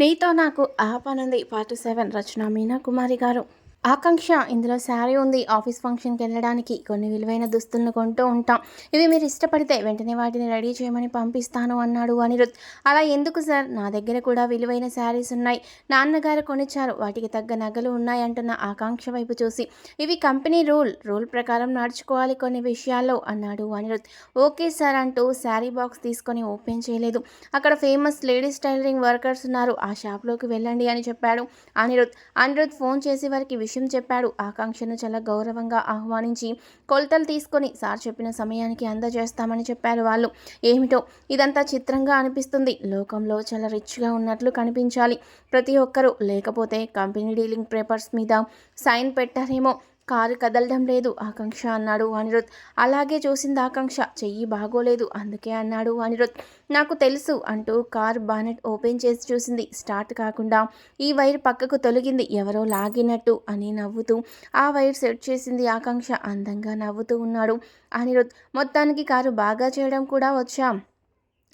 నీతో నాకు ఆ పనుంది పార్ట్ సెవెన్ రచన మీనా కుమారి గారు. ఆకాంక్ష. ఇందులో శారీ ఉంది. ఆఫీస్ ఫంక్షన్కి వెళ్ళడానికి కొన్ని విలువైన దుస్తులను కొంటూ ఉంటాం. ఇవి మీరు ఇష్టపడితే వెంటనే వాటిని రెడీ చేయమని పంపిస్తాను అన్నాడు అనిరుద్. అలా ఎందుకు సార్? నా దగ్గర కూడా విలువైన శారీస్ ఉన్నాయి. నాన్నగారు కొనిచ్చారు. వాటికి తగ్గ నగలు ఉన్నాయంటున్న ఆకాంక్ష వైపు చూసి. ఇవి కంపెనీ రూల్. రూల్ ప్రకారం నడుచుకోవాలి కొన్ని విషయాల్లో అన్నాడు అనిరుద్. ఓకే సార్ అంటూ శారీ బాక్స్ తీసుకొని ఓపెన్ చేయలేదు. అక్కడ ఫేమస్ లేడీస్ టైలరింగ్ వర్కర్స్ ఉన్నారు. ఆ షాప్లోకి వెళ్ళండి అని చెప్పాడు అనిరుద్. అనిరుద్ ఫోన్ చేసి వారికి విషయం చెప్పాడు. ఆకాంక్షను చాలా గౌరవంగా ఆహ్వానించి కొలతలు తీసుకొని సార్ చెప్పిన సమయానికి అందజేస్తామని చెప్పారు వాళ్ళు. ఏమిటో? ఇదంతా చిత్రంగా అనిపిస్తుంది. లోకంలో చాలా రిచ్గా ఉన్నట్లు కనిపించాలి. ప్రతి ఒక్కరూ లేకపోతే కంపెనీ డీలింగ్ పేపర్స్ మీద సైన్ పెట్టారేమో. కారు కదలడం లేదు. ఆకాంక్ష అన్నాడు అనిరుద్. అలాగే చూసింది ఆకాంక్ష. చెయ్యి బాగోలేదు. అందుకే అన్నాడు అనిరుద్. నాకు తెలుసు అంటూ కార్ బానెట్ ఓపెన్ చేసి చూసింది. స్టార్ట్ కాకుండా ఈ వైర్ పక్కకు తొలగింది. ఎవరో లాగినట్టు అని నవ్వుతూ ఆ వైర్ సెట్ చేసింది ఆకాంక్ష. అందంగా నవ్వుతూ ఉన్నాడు అనిరుద్. మొత్తానికి కారు బాగా చేయడం కూడా వచ్చా.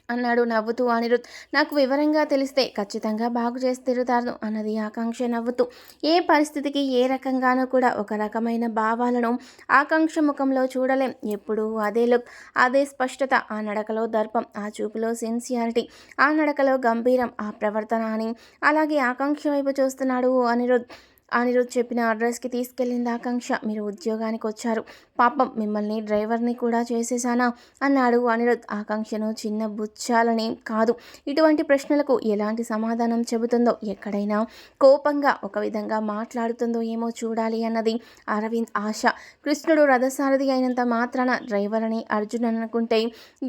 అన్నాడు నవ్వుతూ అనిరుద్. నాకు వివరంగా తెలిస్తే ఖచ్చితంగా బాగు చేసి తిరుగుతాను అన్నది ఆకాంక్ష నవ్వుతూ. ఏ పరిస్థితికి ఏ రకంగానూ కూడా ఒక రకమైన భావాలను ఆకాంక్ష ముఖంలో చూడలేం. ఎప్పుడూ అదే లుక్ అదే స్పష్టత ఆ నడకలో దర్పం ఆ చూపులో సిన్సియారిటీ ఆ నడకలో గంభీరం ఆ ప్రవర్తన అని అలాగే ఆకాంక్ష వైపు చూస్తున్నాడు అనిరుద్. అనిరుద్ చెప్పిన అడ్రస్కి తీసుకెళ్ళింది ఆకాంక్ష. మీరు ఉద్యోగానికి వచ్చారు పాపం మిమ్మల్ని డ్రైవర్ని కూడా చేసేసానా అన్నాడు అనిరుద్. ఆకాంక్షను చిన్న బుచ్చాలని కాదు. ఇటువంటి ప్రశ్నలకు ఎలాంటి సమాధానం చెబుతుందో ఎక్కడైనా కోపంగా ఒక విధంగా మాట్లాడుతుందో ఏమో చూడాలి అన్నది అరవింద్ ఆశ. కృష్ణుడు రథసారథి అయినంత మాత్రాన డ్రైవర్ అని అర్జున్ అనుకుంటే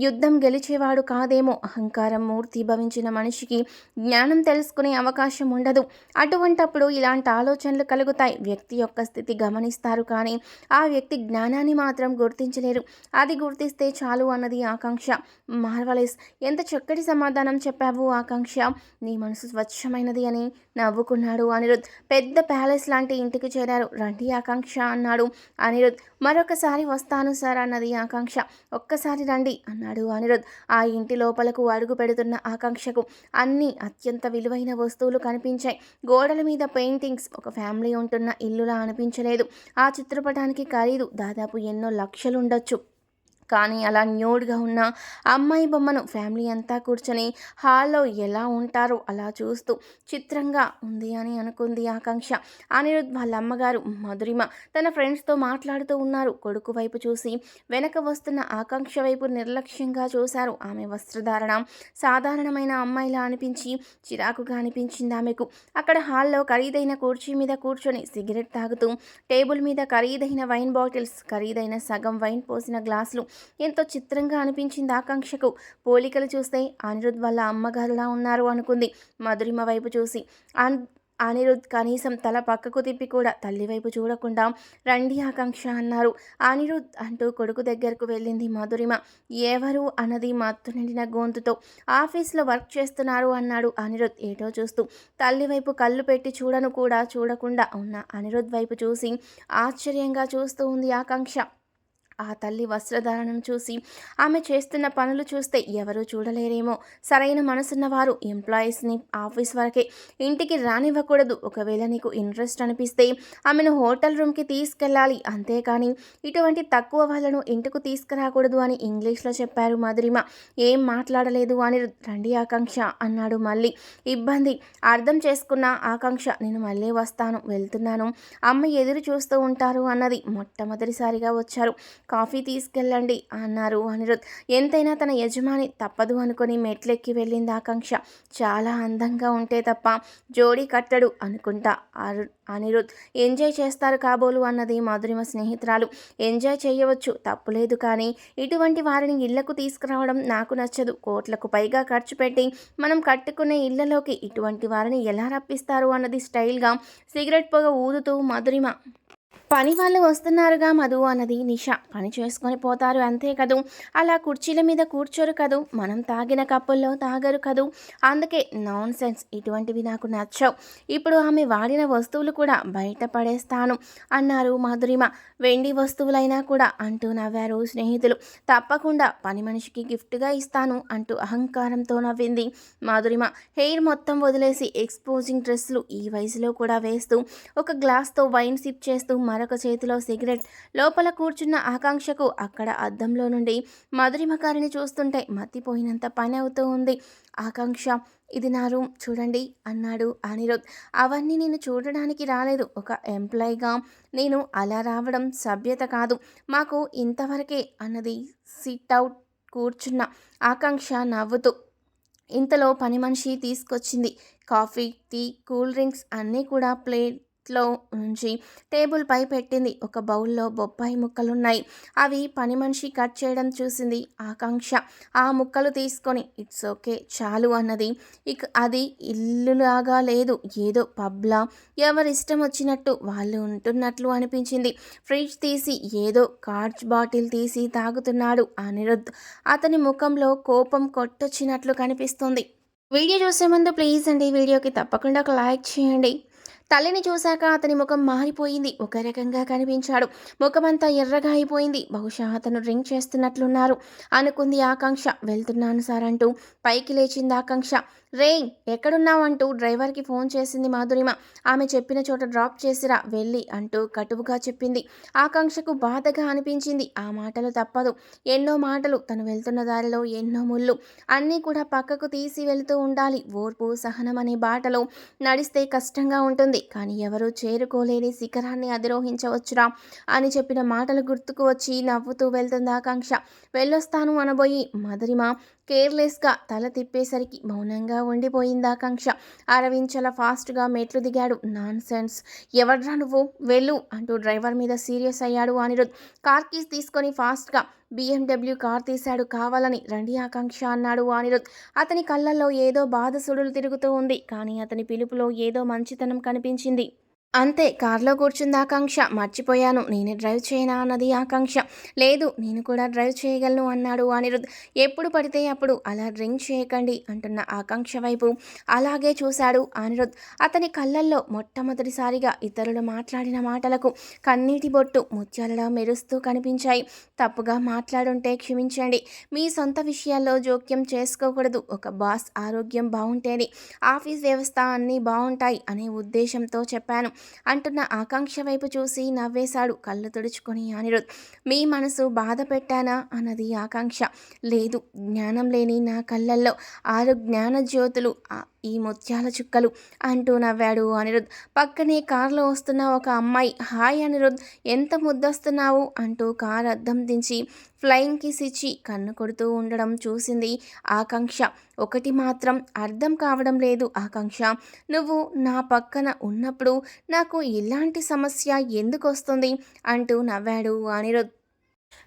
యుద్ధం గెలిచేవాడు కాదేమో. అహంకారం మూర్తి భవించిన మనిషికి జ్ఞానం తెలుసుకునే అవకాశం ఉండదు. అటువంటప్పుడు ఇలాంటి ఆలోచన ఆలోచనలు కలుగుతాయి. వ్యక్తి యొక్క స్థితి గమనిస్తారు కానీ ఆ వ్యక్తి జ్ఞానాన్ని మాత్రం గుర్తించలేరు. అది గుర్తిస్తే చాలు అన్నది ఆకాంక్ష. మార్వలెస్ ఎంత చక్కటి సమాధానం చెప్పావు ఆకాంక్ష. నీ మనసు స్వచ్ఛమైనది అని నవ్వుకున్నాడు అనిరుద్. పెద్ద ప్యాలెస్ లాంటి ఇంటికి చేరారు. రండి ఆకాంక్ష అన్నాడు అనిరుద్. మరొకసారి వస్తాను సార్ అన్నది ఆకాంక్ష. ఒక్కసారి రండి అన్నాడు అనిరుద్. ఆ ఇంటి లోపలకు అడుగు పెడుతున్న ఆకాంక్షకు అన్ని అత్యంత విలువైన వస్తువులు కనిపించాయి. గోడల మీద పెయింటింగ్స్ ఒక ఫ్యామిలీ ఉంటున్న ఇల్లులా అనిపించలేదు. ఆ చిత్రపటానికి ఖరీదు. దాదాపు ఎన్నో లక్షలుండొచ్చు. కానీ అలా న్యూడ్గా ఉన్న అమ్మాయి బొమ్మను ఫ్యామిలీ అంతా కూర్చొని హాల్లో ఎలా ఉంటారో అలా చూస్తూ చిత్రంగా ఉంది అని అనుకుంది ఆకాంక్ష. అనిరుద్ వాళ్ళ అమ్మగారు మధురిమ తన ఫ్రెండ్స్తో మాట్లాడుతూ ఉన్నారు. కొడుకు వైపు చూసి వెనక వస్తున్న ఆకాంక్ష వైపు నిర్లక్ష్యంగా చూశారు. ఆమె వస్త్రధారణ సాధారణమైన అమ్మాయిలా అనిపించి చిరాకుగా అనిపించింది ఆమెకు. అక్కడ హాల్లో ఖరీదైన కుర్చీ మీద కూర్చొని సిగరెట్ తాగుతూ టేబుల్ మీద ఖరీదైన వైన్ బాటిల్స్ ఖరీదైన సగం వైన్ పోసిన గ్లాసులు ఎంతో చిత్రంగా అనిపించింది ఆకాంక్షకు. పోలికలు చూస్తే అనిరుద్ వాళ్ళ అమ్మగారులా ఉన్నారు అనుకుంది. మధురిమ వైపు చూసి అన్ అనిరుద్ కనీసం తల పక్కకు తిప్పి కూడా తల్లి వైపు చూడకుండా రండి ఆకాంక్ష అన్నారు. అనిరుద్ అంటూ కొడుకు దగ్గరకు వెళ్ళింది మధురిమ. ఎవరు అన్నది మత్తు నిండిన గొంతుతో. ఆఫీస్లో వర్క్ చేస్తున్నారు అన్నాడు అనిరుద్ ఏటో చూస్తూ. తల్లి వైపు కళ్ళు పెట్టి చూడను కూడా చూడకుండా ఉన్న అనిరుద్ వైపు చూసి ఆశ్చర్యంగా చూస్తూ ఉంది ఆకాంక్ష. ఆ తల్లి వస్త్రధారణను చూసి ఆమె చేస్తున్న పనులు చూస్తే ఎవరూ చూడలేరేమో. సరైన మనసున్న వారు ఎంప్లాయీస్ని ఆఫీస్ వరకే ఇంటికి రానివ్వకూడదు. ఒకవేళ నీకు ఇంట్రెస్ట్ అనిపిస్తే ఆమెను హోటల్ రూమ్కి తీసుకెళ్ళాలి. అంతేకాని ఇటువంటి తక్కువ వాళ్ళను ఇంటికి తీసుకురాకూడదు అని ఇంగ్లీష్లో చెప్పారు మధురిమ. ఏం మాట్లాడలేదు అని రండి ఆకాంక్ష అన్నాడు మళ్ళీ. ఇబ్బంది. అర్థం చేసుకున్న ఆకాంక్ష నేను మళ్ళీ వస్తాను వెళ్తున్నాను. అమ్మ ఎదురు చూస్తూ ఉంటారు అన్నది మొట్టమొదటిసారిగా వచ్చారు. కాఫీ తీసుకెళ్ళండి అన్నారు అనిరుద్. ఎంతైనా తన యజమాని తప్పదు అనుకుని మెట్లెక్కి వెళ్ళింది ఆకాంక్ష. చాలా అందంగా ఉంటే తప్ప జోడీ కట్టడు అనుకుంటా అరు అనిరుద్. ఎంజాయ్ చేస్తారు కాబోలు అన్నది మధురిమ స్నేహితురాలు. ఎంజాయ్ చేయవచ్చు తప్పులేదు కానీ ఇటువంటి వారిని ఇళ్ళకు తీసుకురావడం నాకు నచ్చదు. కోట్లకు పైగా ఖర్చు పెట్టి మనం కట్టుకునే ఇళ్ళలోకి ఇటువంటి వారిని ఎలా రప్పిస్తారు అన్నది స్టైల్గా సిగరెట్ పొగ ఊదుతూ మధురిమ పని వాళ్ళు వస్తున్నారుగా మధు అన్నది నిష. పని చేసుకొని పోతారు అంతే కదూ. అలా కుర్చీల మీద కూర్చోరు కదూ. మనం తాగిన కప్పుల్లో తాగరు కదూ. అందుకే నాన్ సెన్స్ ఇటువంటివి నాకు నచ్చవు. ఇప్పుడు ఆమె వాడిన వస్తువులు కూడా బయట పడేస్తాను అన్నారు మాధురిమ. వెండి వస్తువులైనా కూడా అంటూ నవ్వారు స్నేహితులు. తప్పకుండా పని మనిషికి గిఫ్ట్గా ఇస్తాను అంటూ అహంకారంతో నవ్వింది మాధురిమ. హెయిర్ మొత్తం వదిలేసి ఎక్స్పోజింగ్ డ్రెస్సులు ఈ వయసులో కూడా వేస్తూ ఒక గ్లాస్తో వైన్ సిప్ చేస్తూ మరొక చేతిలో సిగరెట్. లోపల కూర్చున్న ఆకాంక్షకు అక్కడ అద్దంలో నుండి మధురిమకారిని చూస్తుంటే మత్తిపోయినంత పని అవుతూ ఉంది. ఆకాంక్ష ఇది నా రూమ్ చూడండి అన్నాడు అనిరుద్. అవన్నీ నేను చూడడానికి రాలేదు. ఒక ఎంప్లాయీగా నేను అలా రావడం సభ్యత కాదు. మాకు ఇంతవరకే అన్నది సిట్ అవుట్ కూర్చున్న ఆకాంక్ష నవ్వుతూ ఇంతలో పని మనిషి తీసుకొచ్చింది. కాఫీ టీ కూల్ డ్రింక్స్ అన్నీ కూడా ప్లేట్ లో ఉంచి టేబుల్ పై పెట్టింది. ఒక బౌల్లో బొప్పాయి ముక్కలున్నాయి. అవి పని మనిషి కట్ చేయడం చూసింది ఆకాంక్ష. ఆ ముక్కలు తీసుకొని ఇట్స్ ఓకే చాలు అన్నది. ఇక అది ఇల్లులాగా లేదు. ఏదో పబ్లా. ఎవరిష్టం వచ్చినట్టు వాళ్ళు ఉంటున్నట్లు అనిపించింది. ఫ్రిడ్జ్ తీసి ఏదో కార్చ్ బాటిల్ తీసి తాగుతున్నాడు అనిరుద్ధ్. అతని ముఖంలో కోపం కొట్టొచ్చినట్లు కనిపిస్తుంది. వీడియో చూసే ముందు ప్లీజ్ అండి వీడియోకి తప్పకుండా ఒక లైక్ చేయండి. తల్లిని చూశాక అతని ముఖం మారిపోయింది. ఒక రకంగా కనిపించాడు. ముఖమంతా ఎర్రగా అయిపోయింది. బహుశా అతను డ్రింక్ చేస్తున్నట్లున్నారు అనుకుంది ఆకాంక్ష. వెళ్తున్నాను సార్ అంటూ పైకి లేచింది ఆకాంక్ష. రే ఎక్కడున్నావు అంటూ డ్రైవర్కి ఫోన్ చేసింది మాధురిమ. ఆమె చెప్పిన చోట డ్రాప్ చేసిరా వెళ్ళి అంటూ కటువుగా చెప్పింది. ఆకాంక్షకు బాధగా అనిపించింది. ఆ మాటలు తప్పదు. ఎన్నో మాటలు తను వెళ్తున్న దారిలో ఎన్నో ముళ్ళు. అన్నీ కూడా పక్కకు తీసి వెళుతూ ఉండాలి. ఓర్పు సహనం అనే బాటలో నడిస్తే కష్టంగా ఉంటుంది. కానీ ఎవరూ చేరుకోలేని శిఖరాన్ని అధిరోహించవచ్చురా అని చెప్పిన మాటలు గుర్తుకు వచ్చి నవ్వుతూ వెళ్తుంది ఆకాంక్ష. వెళ్ళొస్తాను అనబోయి మధురిమ కేర్లెస్గా తల తిప్పేసరికి మౌనంగా ఉండిపోయింది ఆకాంక్ష. అరవించల ఫాస్ట్గా మెట్లు దిగాడు. నాన్ సెన్స్ ఎవడ్రా నువ్వు? వెళ్ళు అంటూ డ్రైవర్ మీద సీరియస్ అయ్యాడు అనిరుద్. కార్ కీస్ తీసుకొని ఫాస్ట్గా బిఎండబ్ల్యూ కార్ తీశాడు. కావాలని రండి ఆకాంక్ష అన్నాడు అనిరుద్. అతని కళ్ళల్లో ఏదో బాధ సుడులు తిరుగుతూ ఉంది. కానీ అతని పిలుపులో ఏదో మంచితనం కనిపించింది. అంతే కార్లో కూర్చుంది ఆకాంక్ష. మర్చిపోయాను. నేనే డ్రైవ్ చేయనా అన్నది ఆకాంక్ష. లేదు నేను కూడా డ్రైవ్ చేయగలను అన్నాడు అనిరుద్. ఎప్పుడు పడితే అప్పుడు అలా డ్రింక్ చేయకండి అంటున్న ఆకాంక్ష వైపు. అలాగే చూశాడు అనిరుద్. అతని కళ్ళల్లో మొట్టమొదటిసారిగా ఇతరులు మాట్లాడిన మాటలకు కన్నీటి బొట్టు ముత్యాలలా మెరుస్తూ కనిపించాయి. తప్పుగా మాట్లాడుంటే క్షమించండి. మీ సొంత విషయాల్లో జోక్యం చేసుకోకూడదు. ఒక బాస్ ఆరోగ్యం బాగుంటేనే ఆఫీస్ వ్యవస్థ అన్నీ బాగుంటాయి అనే ఉద్దేశంతో చెప్పాను. అంటున్న ఆకాంక్ష వైపు చూసి నవ్వేశాడు కళ్ళు తుడుచుకొని అనిరుద్. మీ మనసు బాధ పెట్టానా? అన్నది ఆకాంక్ష. లేదు జ్ఞానం లేని నా కళ్ళల్లో ఆరు జ్ఞాన జ్యోతులు ఈ ముత్యాల చుక్కలు అంటూ నవ్వాడు అనిరుద్. పక్కనే కారులో వస్తున్న ఒక అమ్మాయి హాయ్ అనిరుద్ ఎంత ముద్దొస్తున్నావు? అంటూ కార్ అద్దం దించి ఫ్లయింగ్ కిస్ ఇచ్చి కన్ను కొడుతూ ఉండడం చూసింది ఆకాంక్ష. ఒకటి మాత్రం అర్థం కావడం లేదు ఆకాంక్ష. నువ్వు నా పక్కన ఉన్నప్పుడు నాకు ఇలాంటి సమస్య ఎందుకు వస్తుంది? అంటూ నవ్వాడు అనిరుద్.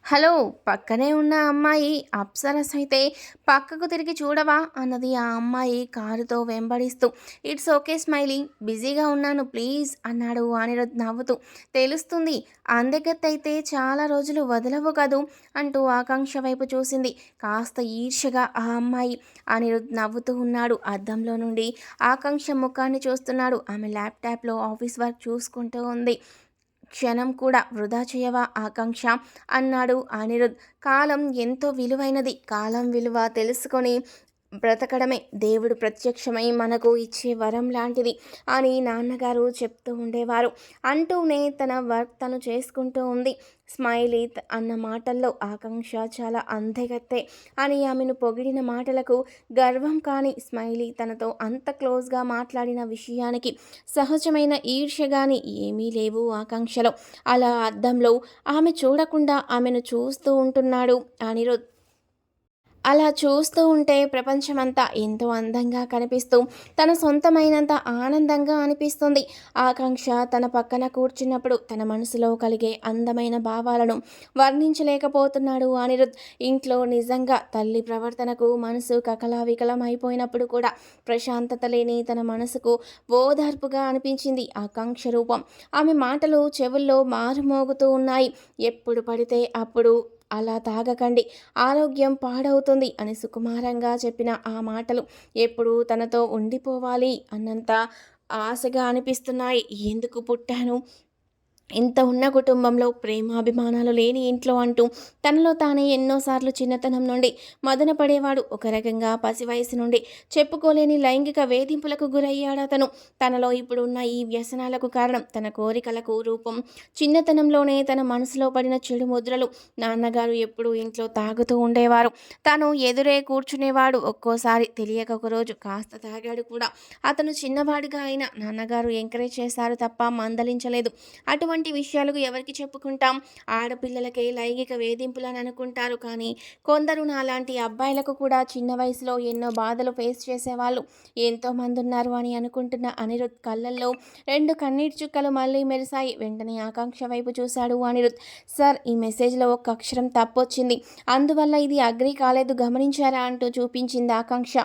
హలో పక్కనే ఉన్న అమ్మాయి అప్సరస్ అయితే పక్కకు తిరిగి చూడవా అన్నది ఆ అమ్మాయి కారుతో వెంబడిస్తూ. ఇట్స్ ఓకే స్మైలీ బిజీగా ఉన్నాను ప్లీజ్ అన్నాడు అనిరుద్ నవ్వుతూ. తెలుస్తుంది అందగత్తైతే చాలా రోజులు వదలవు కదూ అంటూ ఆకాంక్ష వైపు చూసింది కాస్త ఈర్షగా ఆ అమ్మాయి. అనిరుద్ నవ్వుతూ ఉన్నాడు. అద్దంలో నుండి ఆకాంక్ష ముఖాన్ని చూస్తున్నాడు. ఆమె ల్యాప్టాప్లో ఆఫీస్ వర్క్ చూసుకుంటూ ఉంది. క్షణం కూడా వృధా చేయవా ఆకాంక్ష? అన్నాడు అనిరుద్. కాలం ఎంతో విలువైనది. కాలం విలువ తెలుసుకొని బ్రతకడమే. దేవుడు ప్రత్యక్షమై మనకు ఇచ్చే వరం లాంటిది అని నాన్నగారు చెప్తూ ఉండేవారు. అంటూనే తన వర్క్ తను చేసుకుంటూ ఉంది. స్మైలీ అన్న మాటల్లో ఆకాంక్ష చాలా అందగత్తే అని ఆమెను పొగిడిన మాటలకు గర్వం కాని స్మైలీ తనతో అంత క్లోజ్గా మాట్లాడిన విషయానికి సహజమైన ఈర్ష్య కానీ ఏమీ లేవు ఆకాంక్షలో. అలా అద్దంలో ఆమె చూడకుండా ఆమెను చూస్తూ ఉంటున్నాడు. అనిరుద్ అలా చూస్తూ ఉంటే ప్రపంచమంతా ఎంతో అందంగా కనిపిస్తూ తన సొంతమైనంత ఆనందంగా అనిపిస్తుంది. ఆకాంక్ష తన పక్కన కూర్చున్నప్పుడు తన మనసులో కలిగే అందమైన భావాలను వర్ణించలేకపోతున్నాడు అనిరుద్. ఇంట్లో నిజంగా తల్లి ప్రవర్తనకు మనసు కకలావికలం అయిపోయినప్పుడు కూడా ప్రశాంతత లేని తన మనసుకు ఓదార్పుగా అనిపించింది ఆకాంక్ష రూపం. ఆమె మాటలు చెవుల్లో మారుమోగుతూ ఉన్నాయి. ఎప్పుడు పడితే అప్పుడు అలా తాగకండి. ఆరోగ్యం పాడవుతుంది అని సుకుమారంగా చెప్పిన ఆ మాటలు ఎప్పుడు తనతో ఉండిపోవాలి అన్నంత ఆశగా అనిపిస్తున్నాయి. ఎందుకు పుట్టాను? ఇంత ఉన్న కుటుంబంలో ప్రేమాభిమానాలు లేని ఇంట్లో అంటూ తనలో తానే ఎన్నోసార్లు చిన్నతనం నుండి మదన పడేవాడు. ఒక రకంగా పసి వయసు నుండి చెప్పుకోలేని లైంగిక వేధింపులకు గురయ్యాడు అతను. తనలో ఇప్పుడున్న ఈ వ్యసనాలకు కారణం తన కోరికలకు రూపం. చిన్నతనంలోనే తన మనసులో పడిన చెడు ముద్రలు నాన్నగారు ఎప్పుడూ ఇంట్లో తాగుతూ ఉండేవారు. తను ఎదురే కూర్చునేవాడు. ఒక్కోసారి తెలియక ఒకరోజు కాస్త తాగాడు కూడా. అతను చిన్నవాడిగా అయినా నాన్నగారు ఎంకరేజ్ చేశారు తప్ప మందలించలేదు. అటువంటి ఇటువంటి విషయాలకు ఎవరికి చెప్పుకుంటాం? ఆడపిల్లలకే లైంగిక వేధింపులు అని అనుకుంటారు కానీ కొందరు నాలాంటి అబ్బాయిలకు కూడా చిన్న వయసులో ఎన్నో బాధలు ఫేస్ చేసేవాళ్ళు. ఎంతోమంది ఉన్నారు అని అనుకుంటున్న అనిరుద్ కళ్ళల్లో రెండు కన్నీటి చుక్కలు మళ్ళీ మెరిశాయి. వెంటనే ఆకాంక్ష వైపు చూశాడు అనిరుద్. సార్ ఈ మెసేజ్లో ఒక అక్షరం తప్పొచ్చింది. అందువల్ల ఇది అగ్రి కాలేదు. గమనించారా? అంటూ చూపించింది ఆకాంక్ష.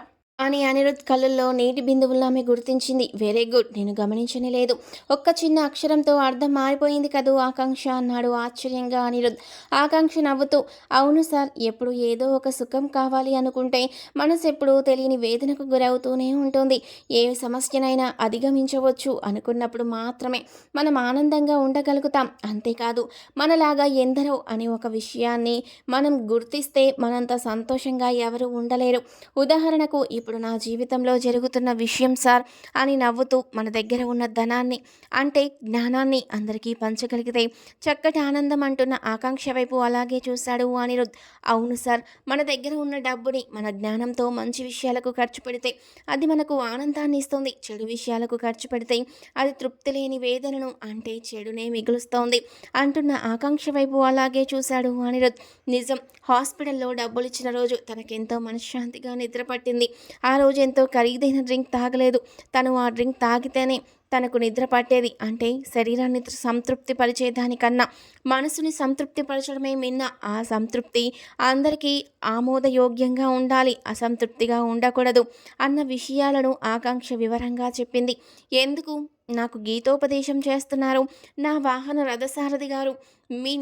అని అనిరుద్ కళ్ళల్లో నీటి బిందువులను ఆమె గుర్తించింది. Very good. నేను గమనించనే లేదు. ఒక్క చిన్న అక్షరంతో అర్థం మారిపోయింది కదూ ఆకాంక్ష అన్నాడు ఆశ్చర్యంగా అనిరుద్. ఆకాంక్ష నవ్వుతూ అవును సార్ ఎప్పుడు ఏదో ఒక సుఖం కావాలి అనుకుంటే మనసు ఎప్పుడు తెలియని వేదనకు గురవుతూనే ఉంటుంది. ఏ సమస్యనైనా అధిగమించవచ్చు అనుకున్నప్పుడు మాత్రమే మనం ఆనందంగా ఉండగలుగుతాం. అంతేకాదు మనలాగా ఎందరో అని ఒక విషయాన్ని మనం గుర్తిస్తే మనంత సంతోషంగా ఎవరు ఉండలేరు. ఉదాహరణకు ఇప్పుడు ఇప్పుడు నా జీవితంలో జరుగుతున్న విషయం సార్ అని నవ్వుతూ మన దగ్గర ఉన్న ధనాన్ని అంటే జ్ఞానాన్ని అందరికీ పంచగలిగితే చక్కటి ఆనందం అంటున్న ఆకాంక్ష వైపు అలాగే చూశాడు అనిరుద్. అవును సార్ మన దగ్గర ఉన్న డబ్బుని మన జ్ఞానంతో మంచి విషయాలకు ఖర్చు పెడితే అది మనకు ఆనందాన్ని ఇస్తుంది. చెడు విషయాలకు ఖర్చు పెడితే అది తృప్తి లేని వేదనను అంటే చెడునే మిగులుస్తోంది అంటున్న ఆకాంక్ష వైపు అలాగే చూశాడు అనిరుద్. నిజం హాస్పిటల్లో డబ్బులు ఇచ్చిన రోజు తనకెంతో మనశ్శాంతిగా నిద్రపట్టింది ఆ రోజు ఎంతో ఖరీదైన డ్రింక్ తాగలేదు. తను ఆ డ్రింక్ తాగితేనే తనకు నిద్ర పట్టేది. అంటే శరీరాన్ని సంతృప్తి పరిచేదానికన్నా మనసుని సంతృప్తి పరచడమే మిన్న ఆ సంతృప్తి అందరికీ ఆమోదయోగ్యంగా ఉండాలి. అసంతృప్తిగా ఉండకూడదు అన్న విషయాలను ఆకాంక్ష వివరంగా చెప్పింది. ఎందుకు? నాకు గీతోపదేశం చేస్తున్నారు. నా వాహన రథసారథి గారు. మీ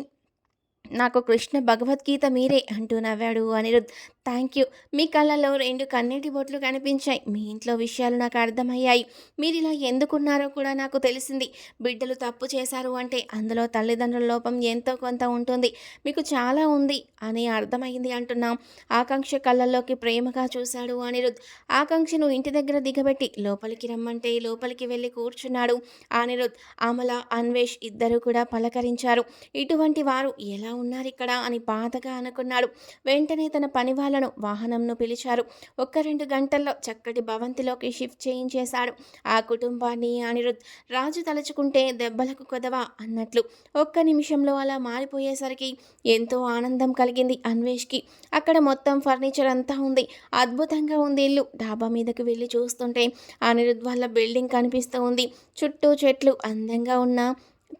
నాకు కృష్ణ భగవద్గీత మీరే అంటూ నవ్వాడు అనిరుద్. Thank you. మీ కళ్ళలో రెండు కన్నీటి బొట్లు కనిపించాయి. మీ ఇంట్లో విషయాలు నాకు అర్థమయ్యాయి. మీరు ఇలా ఎందుకున్నారో కూడా నాకు తెలిసింది. బిడ్డలు తప్పు చేశారు అంటే అందులో తల్లిదండ్రుల లోపం ఎంతో కొంత ఉంటుంది. మీకు చాలా ఉంది అని అర్థమైంది అంటున్నాం. ఆకాంక్ష కళ్ళల్లోకి ప్రేమగా చూశాడు అనిరుద్. ఆకాంక్షను ఇంటి దగ్గర దిగబెట్టి లోపలికి రమ్మంటే లోపలికి వెళ్ళి కూర్చున్నాడు అనిరుద్. అమల అన్వేష్ ఇద్దరు కూడా పలకరించారు. ఇటువంటి వారు ఎలా ఉన్నారు ఇక్కడ? అని బాధగా అనుకున్నాడు. వెంటనే తన పని వాళ్ళను వాహనంను పిలిచారు. ఒక్క రెండు గంటల్లో చక్కటి భవంతిలోకి షిఫ్ట్ చేయించేశాడు. ఆ కుటుంబాన్ని అనిరుద్ రాజు తలుచుకుంటే దెబ్బలకు కొదవా అన్నట్లు ఒక్క నిమిషంలో అలా మారిపోయేసరికి ఎంతో ఆనందం కలిగింది అన్వేష్కి. అక్కడ మొత్తం ఫర్నిచర్ అంతా ఉంది. అద్భుతంగా ఉంది ఇల్లు. డాబా మీదకి వెళ్ళి చూస్తుంటే అనిరుద్ వాళ్ళ బిల్డింగ్ కనిపిస్తూ ఉంది. చుట్టూ చెట్లు అందంగా ఉన్న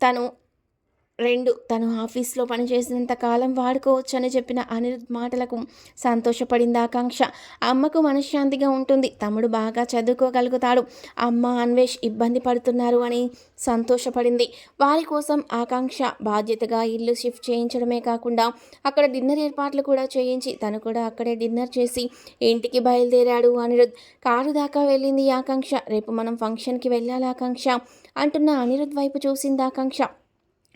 తను రెండు తను ఆఫీస్లో పనిచేసినంత కాలం వాడుకోవచ్చు అని చెప్పిన అనిరుద్ మాటలకు సంతోషపడింది ఆకాంక్ష. అమ్మకు మనశ్శాంతిగా ఉంటుంది. తమ్ముడు బాగా చదువుకోగలుగుతాడు. అమ్మ అన్వేష్ ఇబ్బంది పడుతున్నారు అని సంతోషపడింది. వారి కోసం ఆకాంక్ష బాధ్యతగా ఇల్లు షిఫ్ట్ చేయించడమే కాకుండా అక్కడ డిన్నర్ ఏర్పాట్లు కూడా చేయించి తను కూడా అక్కడే డిన్నర్ చేసి ఇంటికి బయలుదేరాడు అనిరుద్. కారు దాకా వెళ్ళింది ఆకాంక్ష. రేపు మనం ఫంక్షన్కి వెళ్ళాలి ఆకాంక్ష అంటున్న అనిరుద్ వైపు చూసింది ఆకాంక్ష.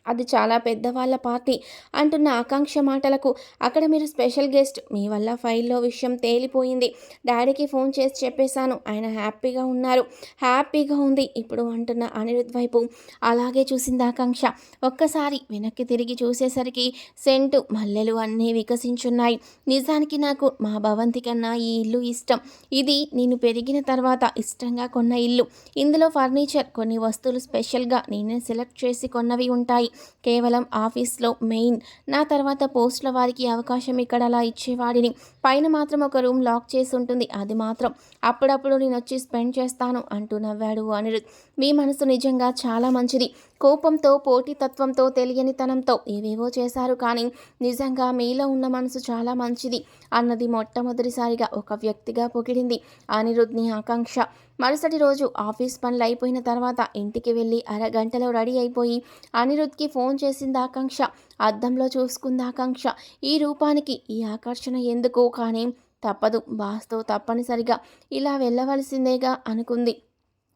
అది చాలా పెద్దవాళ్ళ పార్టీ అంటున్న ఆకాంక్ష మాటలకు అక్కడ మీరు స్పెషల్ గెస్ట్ మీ వల్ల ఫైల్లో విషయం తేలిపోయింది. డాడీకి ఫోన్ చేసి చెప్పేశాను. ఆయన హ్యాపీగా ఉన్నారు. హ్యాపీగా ఉంది. ఇప్పుడు అంటున్న అనిరుద్ వైపు అలాగే చూసింది ఆకాంక్ష. ఒక్కసారి వెనక్కి తిరిగి చూసేసరికి సెంటు మల్లెలు అన్నీ వికసించున్నాయి. నిజానికి నాకు మా భవంతి కన్నా ఈ ఇల్లు ఇష్టం. ఇది నేను పెరిగిన తర్వాత ఇష్టంగా కొన్న ఇల్లు. ఇందులో ఫర్నిచర్ కొన్ని వస్తువులు స్పెషల్గా నేనే సెలెక్ట్ చేసి కొన్నవి ఉంటాయి. కేవలం ఆఫీస్లో మెయిన్. నా తర్వాత పోస్టుల వారికి అవకాశం ఇక్కడ అలా ఇచ్చేవాడిని. పైన మాత్రం ఒక రూమ్ లాక్ చేసి ఉంటుంది. అది మాత్రం అప్పుడప్పుడు నేను వచ్చి స్పెండ్ చేస్తాను అంటూ నవ్వాడు అనిరుద్. మీ మనసు నిజంగా చాలా మంచిది. కోపంతో పోటీతత్వంతో తెలియనితనంతో ఏవేవో చేశారు కానీ నిజంగా మీలో ఉన్న మనసు చాలా మంచిది అన్నది మొట్టమొదటిసారిగా ఒక వ్యక్తిగా పొగిడింది అనిరుద్ని ఆకాంక్ష. మరుసటి రోజు ఆఫీస్ పనులు అయిపోయిన తర్వాత ఇంటికి వెళ్ళి అరగంటలో రెడీ అయిపోయి అనిరుద్కి ఫోన్ చేసింది ఆకాంక్ష. అద్దంలో చూసుకుంది ఆకాంక్ష. ఈ రూపానికి ఈ ఆకర్షణ ఎందుకు కానీ తప్పదు బాస్తో తప్పనిసరిగా ఇలా వెళ్ళవలసిందేగా అనుకుంది.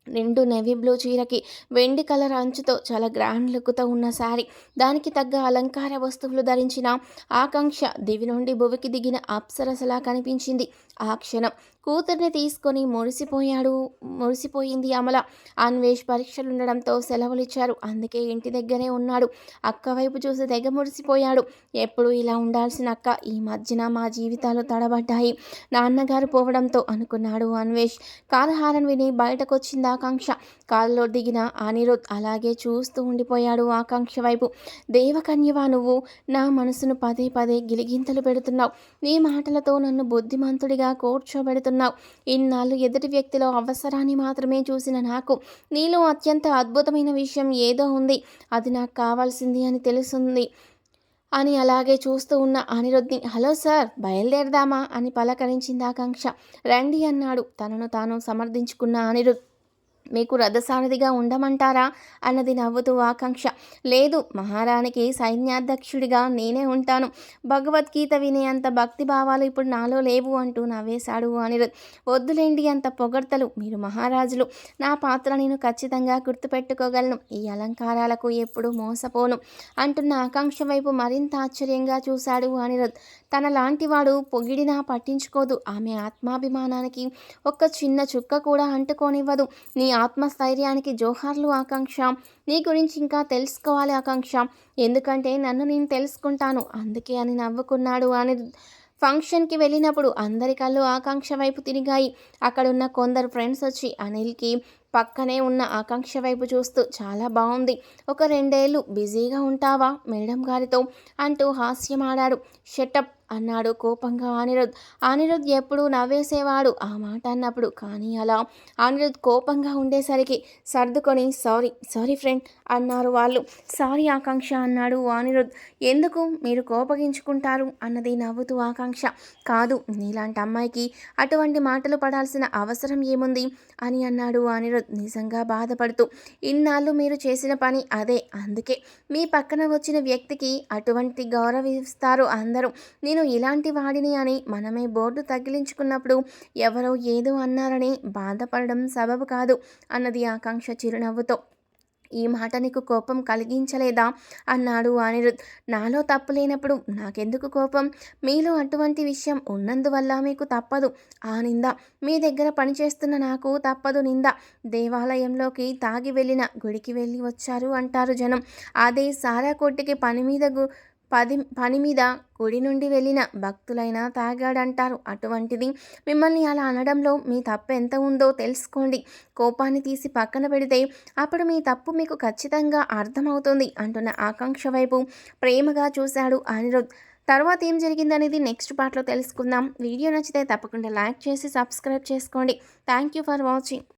నిండు నెవీ బ్లూ చీరకి వెండి కలర్ అంచుతో చాలా గ్రాండ్ లుక్తో ఉన్న శారీ. దానికి తగ్గ అలంకార వస్తువులు ధరించిన ఆకాంక్ష దివి నుండి భువికి దిగిన అప్సరసలా కనిపించింది. ఆ క్షణం కూతుర్ని తీసుకొని మురిసిపోయాడు మురిసిపోయింది అమల. అన్వేష్ పరీక్షలు ఉండడంతో సెలవులు ఇచ్చారు. అందుకే ఇంటి దగ్గరే ఉన్నాడు. అక్క వైపు చూసి తెగ మురిసిపోయాడు. ఎప్పుడు ఇలా ఉండాల్సిన అక్క ఈ మధ్యన మా జీవితాలు తడబడ్డాయి. నాన్నగారు పోవడంతో అనుకున్నాడు అన్వేష్. కారహారం విని బయటకొచ్చిందా ఆకాంక్ష. కాల్లో దిగిన అనిరుద్ అలాగే చూస్తూ ఉండిపోయాడు ఆకాంక్ష వైపు. దేవకన్యవా నువ్వు నా మనసును పదే పదే గిలిగింతలు పెడుతున్నావు. నీ మాటలతో నన్ను బుద్ధిమంతుడిగా కూర్చోబెడుతున్నావు. ఇన్నాళ్ళు ఎదుటి వ్యక్తిలో అవసరాన్ని మాత్రమే చూసిన నాకు నీలో అత్యంత అద్భుతమైన విషయం ఏదో ఉంది. అది నాకు కావాల్సింది అని తెలుస్తుంది అని అలాగే చూస్తూ ఉన్న అనిరుద్ని హలో సార్ బయలుదేరదామా? అని పలకరించింది ఆకాంక్ష. రండి అన్నాడు. తనను తాను సమర్థించుకున్న అనిరుద్. మీకు రథసారథిగా ఉండమంటారా? అన్నది నవ్వుతూ ఆకాంక్ష. లేదు మహారాణికి సైన్యాధ్యక్షుడిగా నేనే ఉంటాను. భగవద్గీత వినే అంత భక్తి భావాలు ఇప్పుడు నాలో లేవు అంటూ నవ్వేశాడు అనిరుద్. వద్దులేండి అంత పొగడ్తలు. మీరు మహారాజులు. నా పాత్ర నేను ఖచ్చితంగా గుర్తుపెట్టుకోగలను. ఈ అలంకారాలకు ఎప్పుడు మోసపోను అంటున్న ఆకాంక్ష వైపు మరింత ఆశ్చర్యంగా చూశాడు అనిరుద్. తన లాంటివాడు పొగిడినా పట్టించుకోదు. ఆమె ఆత్మాభిమానానికి ఒక్క చిన్న చుక్క కూడా అంటుకోనివ్వదు. నీ ఆత్మస్థైర్యానికి జోహార్లు ఆకాంక్ష. నీ గురించి ఇంకా తెలుసుకోవాలి ఆకాంక్ష. ఎందుకంటే నన్ను నేను తెలుసుకుంటాను. అందుకే అని నవ్వుకున్నాడు అని ఫంక్షన్కి వెళ్ళినప్పుడు అందరి కళ్ళు ఆకాంక్ష వైపు తిరిగాయి. అక్కడున్న కొందరు ఫ్రెండ్స్ వచ్చి అనిల్కి పక్కనే ఉన్న ఆకాంక్ష వైపు చూస్తూ చాలా బాగుంది ఒక రెండేళ్ళు బిజీగా ఉంటావా మేడం గారితో? అంటూ హాస్యమాడాడు. షటప్ అన్నాడు కోపంగా అనిరుద్. అనిరుద్ ఎప్పుడు నవ్వేసేవాడు ఆ మాట అన్నప్పుడు. కానీ అలా అనిరుద్ కోపంగా ఉండేసరికి సర్దుకొని సారీ సారీ ఫ్రెండ్ అన్నారు వాళ్ళు. సారీ ఆకాంక్ష అన్నాడు అనిరుద్. ఎందుకు? మీరు కోపగించుకుంటారు అన్నది నవ్వుతూ ఆకాంక్ష. కాదు నీలాంటి అమ్మాయికి అటువంటి మాటలు పడాల్సిన అవసరం ఏముంది? అని అన్నాడు అనిరుద్ నిజంగా బాధపడుతూ. ఇన్నాళ్ళు మీరు చేసిన పని అదే. అందుకే మీ పక్కన వచ్చిన వ్యక్తికి అటువంటి గౌరవిస్తారు అందరూ. నేను ఇలాంటి వాడిని అని మనమే బోర్డు తగిలించుకున్నప్పుడు ఎవరో ఏదో అన్నారని బాధపడడం సబబు కాదు అన్నది ఆకాంక్ష చిరునవ్వుతో. ఈ మాట నీకు కోపం కలిగించలేదా? అన్నాడు అనిరుద్. నాలో తప్పు లేనప్పుడు నాకెందుకు కోపం? మీలో అటువంటి విషయం ఉన్నందువల్ల మీకు తప్పదు. ఆ నింద. మీ దగ్గర పనిచేస్తున్న నాకు తప్పదు నింద. దేవాలయంలోకి తాగి వెళ్ళిన గుడికి వెళ్ళి వచ్చారు అంటారు జనం. అదే సారా కొట్టికి పని మీద గు పది పని మీద గుడి నుండి వెళ్ళిన భక్తులైనా తాగాడంటారు. అటువంటిది మిమ్మల్ని అలా అనడంలో మీ తప్పు ఎంత ఉందో తెలుసుకోండి. కోపాన్ని తీసి పక్కన పెడితే అప్పుడు మీ తప్పు మీకు ఖచ్చితంగా అర్థమవుతుంది అంటున్న ఆకాంక్ష వైపు ప్రేమగా చూశాడు అనిరుద్. తర్వాత ఏం జరిగిందనేది నెక్స్ట్ పార్ట్లో తెలుసుకుందాం. వీడియో నచ్చితే తప్పకుండా లైక్ చేసి సబ్స్క్రైబ్ చేసుకోండి. Thank you for watching.